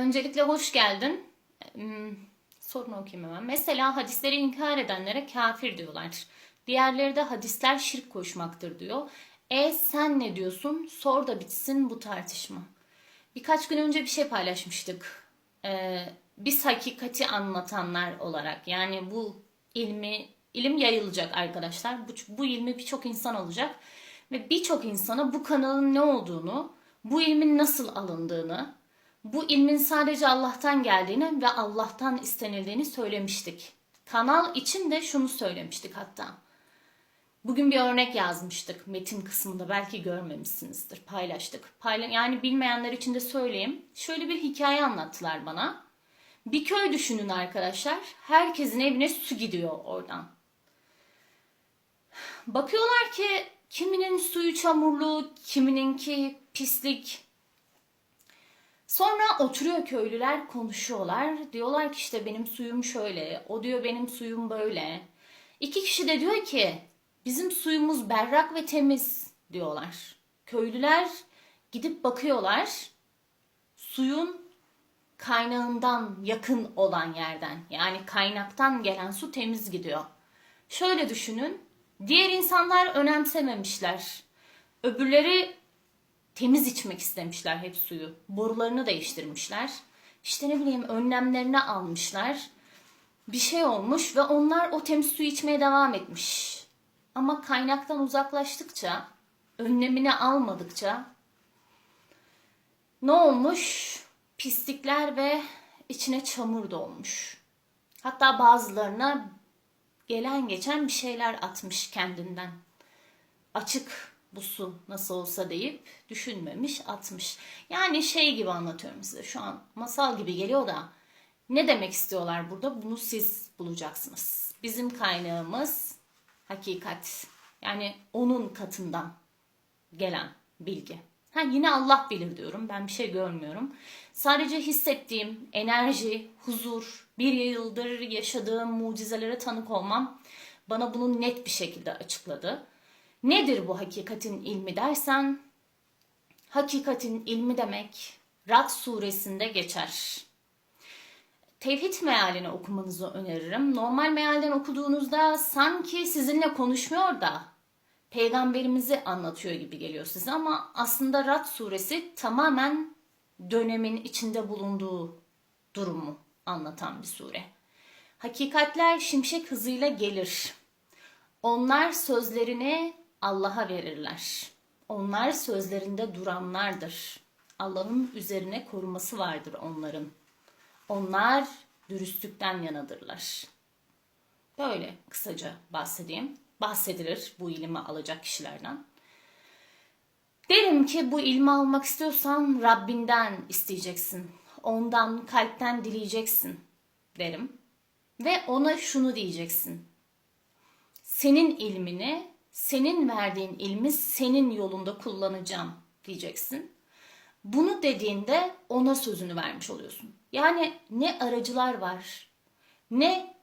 Öncelikle hoş geldin. Hmm, sorunu okuyayım hemen. Mesela hadisleri inkar edenlere kafir diyorlar. Diğerleri de hadisler şirk koşmaktır diyor. E sen ne diyorsun? Sor da bitsin bu tartışma. Birkaç gün önce bir şey paylaşmıştık. Ee, biz hakikati anlatanlar olarak yani bu ilmi ilim yayılacak arkadaşlar. Bu, bu ilmi birçok insan olacak ve birçok insana bu kanalın ne olduğunu, bu ilmin nasıl alındığını, bu ilmin sadece Allah'tan geldiğini ve Allah'tan istenildiğini söylemiştik. Kanal için de şunu söylemiştik hatta. Bugün bir örnek yazmıştık metin kısmında belki görmemişsinizdir paylaştık. Payla yani bilmeyenler için de söyleyeyim. Şöyle bir hikaye anlattılar bana. Bir köy düşünün arkadaşlar. Herkesin evine su gidiyor oradan. Bakıyorlar ki kiminin suyu çamurlu, kimininki pislik. Sonra oturuyor köylüler konuşuyorlar. Diyorlar ki işte benim suyum şöyle, o diyor benim suyum böyle. İki kişi de diyor ki bizim suyumuz berrak ve temiz diyorlar. Köylüler gidip bakıyorlar. Suyun kaynağından yakın olan yerden yani kaynaktan gelen su temiz gidiyor. Şöyle düşünün. Diğer insanlar önemsememişler. Öbürleri temiz içmek istemişler hep suyu. Borularını değiştirmişler. İşte ne bileyim önlemlerini almışlar. Bir şey olmuş ve onlar o temiz suyu içmeye devam etmiş. Ama kaynaktan uzaklaştıkça, önlemini almadıkça ne olmuş? Pislikler ve içine çamur dolmuş. Hatta bazılarına gelen geçen bir şeyler atmış kendinden. Açık bu su nasıl olsa deyip düşünmemiş atmış. Yani şey gibi anlatıyorum size şu an masal gibi geliyor da ne demek istiyorlar burada bunu siz bulacaksınız. Bizim kaynağımız hakikat yani onun katından gelen bilgi. Ha yine Allah bilir diyorum. Ben bir şey görmüyorum. Sadece hissettiğim enerji, huzur, bir yıldır yaşadığım mucizelere tanık olmam bana bunu net bir şekilde açıkladı. Nedir bu hakikatin ilmi dersen, hakikatin ilmi demek Rad suresinde geçer. Tevhid mealini okumanızı öneririm. Normal mealden okuduğunuzda sanki sizinle konuşmuyor da peygamberimizi anlatıyor gibi geliyor size ama aslında Rad suresi tamamen dönemin içinde bulunduğu durumu anlatan bir sure. Hakikatler şimşek hızıyla gelir. Onlar sözlerini Allah'a verirler. Onlar sözlerinde duranlardır. Allah'ın üzerine koruması vardır onların. Onlar dürüstlükten yanadırlar. Böyle kısaca bahsedeyim. Bahsedilir bu ilmi alacak kişilerden. Derim ki bu ilmi almak istiyorsan Rabbinden isteyeceksin. Ondan kalpten dileyeceksin derim. Ve ona şunu diyeceksin. Senin ilmini, senin verdiğin ilmi senin yolunda kullanacağım diyeceksin. Bunu dediğinde ona sözünü vermiş oluyorsun. Yani ne aracılar var, ne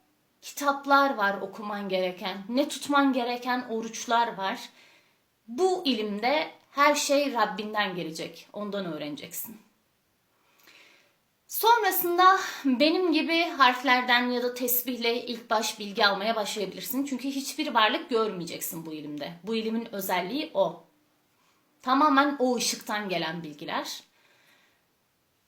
kitaplar var okuman gereken, ne tutman gereken oruçlar var. Bu ilimde her şey Rabbinden gelecek. Ondan öğreneceksin. Sonrasında benim gibi harflerden ya da tesbihle ilk baş bilgi almaya başlayabilirsin. Çünkü hiçbir varlık görmeyeceksin bu ilimde. Bu ilimin özelliği o. Tamamen o ışıktan gelen bilgiler.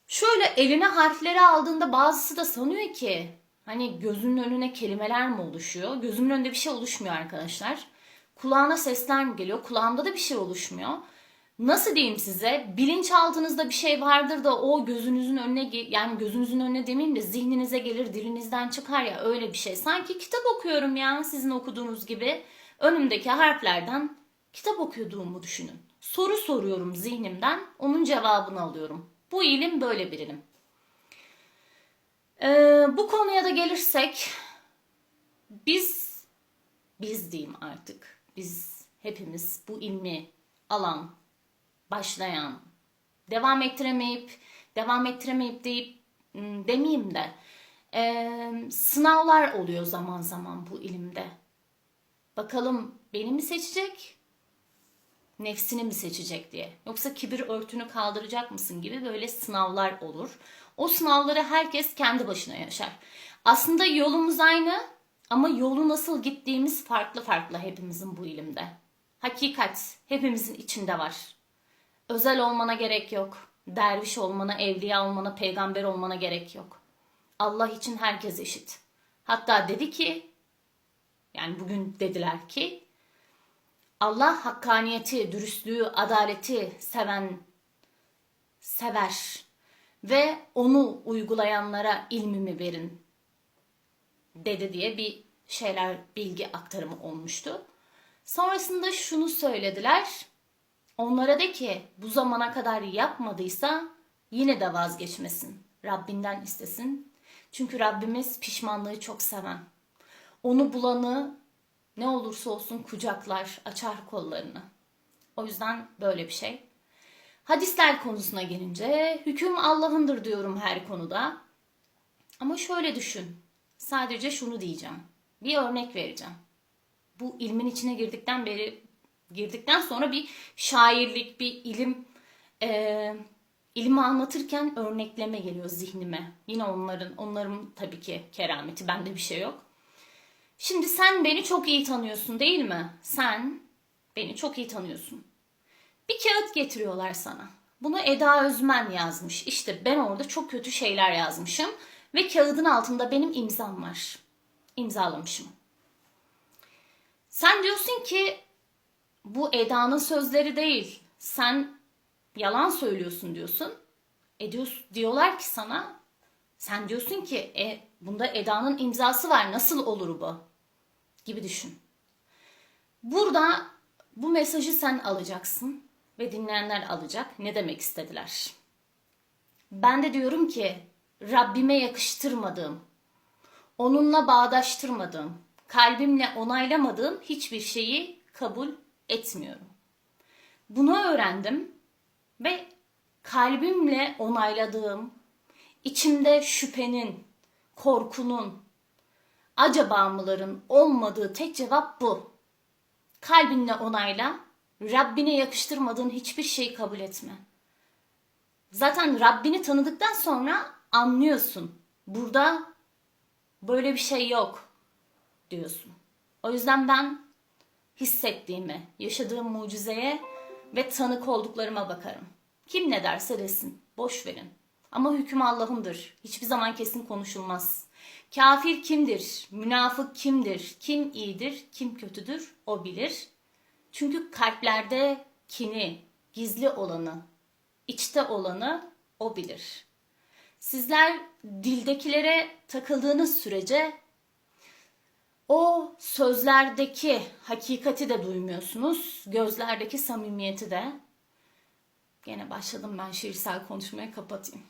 Şöyle eline harfleri aldığında bazısı da sanıyor ki hani gözünün önüne kelimeler mi oluşuyor? Gözümün önünde bir şey oluşmuyor arkadaşlar. Kulağına sesler mi geliyor? Kulağımda da bir şey oluşmuyor. Nasıl diyeyim size? Bilinçaltınızda bir şey vardır da o gözünüzün önüne yani gözünüzün önüne demeyeyim de zihninize gelir, dilinizden çıkar ya öyle bir şey. Sanki kitap okuyorum ya sizin okuduğunuz gibi. Önümdeki harflerden kitap okuduğumu düşünün. Soru soruyorum zihnimden, onun cevabını alıyorum. Bu ilim böyle bir ilim. Ee, bu konuya da gelirsek biz biz diyeyim artık. Biz hepimiz bu ilmi alan, başlayan, devam ettiremeyip devam ettiremeyip deyip demeyeyim de e, sınavlar oluyor zaman zaman bu ilimde. Bakalım beni mi seçecek? Nefsini mi seçecek diye. Yoksa kibir örtünü kaldıracak mısın gibi böyle sınavlar olur. O sınavları herkes kendi başına yaşar. Aslında yolumuz aynı ama yolu nasıl gittiğimiz farklı farklı hepimizin bu ilimde. Hakikat hepimizin içinde var. Özel olmana gerek yok. Derviş olmana, evliya olmana, peygamber olmana gerek yok. Allah için herkes eşit. Hatta dedi ki, yani bugün dediler ki, Allah hakkaniyeti, dürüstlüğü, adaleti seven, sever ve onu uygulayanlara ilmimi verin dedi diye bir şeyler bilgi aktarımı olmuştu. Sonrasında şunu söylediler. Onlara de ki bu zamana kadar yapmadıysa yine de vazgeçmesin. Rabbinden istesin. Çünkü Rabbimiz pişmanlığı çok seven. Onu bulanı ne olursa olsun kucaklar, açar kollarını. O yüzden böyle bir şey. Hadisler konusuna gelince hüküm Allah'ındır diyorum her konuda. Ama şöyle düşün. Sadece şunu diyeceğim. Bir örnek vereceğim. Bu ilmin içine girdikten beri girdikten sonra bir şairlik, bir ilim e, ilmi anlatırken örnekleme geliyor zihnime. Yine onların onların tabii ki kerameti. Bende bir şey yok. Şimdi sen beni çok iyi tanıyorsun değil mi? Sen beni çok iyi tanıyorsun. Bir kağıt getiriyorlar sana. Bunu Eda Özmen yazmış. İşte ben orada çok kötü şeyler yazmışım. Ve kağıdın altında benim imzam var. İmzalamışım. Sen diyorsun ki bu Eda'nın sözleri değil. Sen yalan söylüyorsun diyorsun. E diyor, diyorlar ki sana sen diyorsun ki e, bunda Eda'nın imzası var nasıl olur bu? Gibi düşün. Burada bu mesajı sen alacaksın ve dinleyenler alacak. Ne demek istediler? Ben de diyorum ki Rabbime yakıştırmadığım, onunla bağdaştırmadığım, kalbimle onaylamadığım hiçbir şeyi kabul etmiyorum. Bunu öğrendim ve kalbimle onayladığım, içimde şüphenin, korkunun, acaba mıların olmadığı tek cevap bu. Kalbinle onayla, Rabbine yakıştırmadığın hiçbir şeyi kabul etme. Zaten Rabbini tanıdıktan sonra anlıyorsun. Burada böyle bir şey yok diyorsun. O yüzden ben hissettiğimi, yaşadığım mucizeye ve tanık olduklarıma bakarım. Kim ne derse desin, boş verin. Ama hüküm Allah'ındır. Hiçbir zaman kesin konuşulmaz. Kafir kimdir? Münafık kimdir? Kim iyidir? Kim kötüdür? O bilir. Çünkü kalplerde kini, gizli olanı, içte olanı o bilir. Sizler dildekilere takıldığınız sürece o sözlerdeki hakikati de duymuyorsunuz, gözlerdeki samimiyeti de. Gene başladım ben şiirsel konuşmaya kapatayım.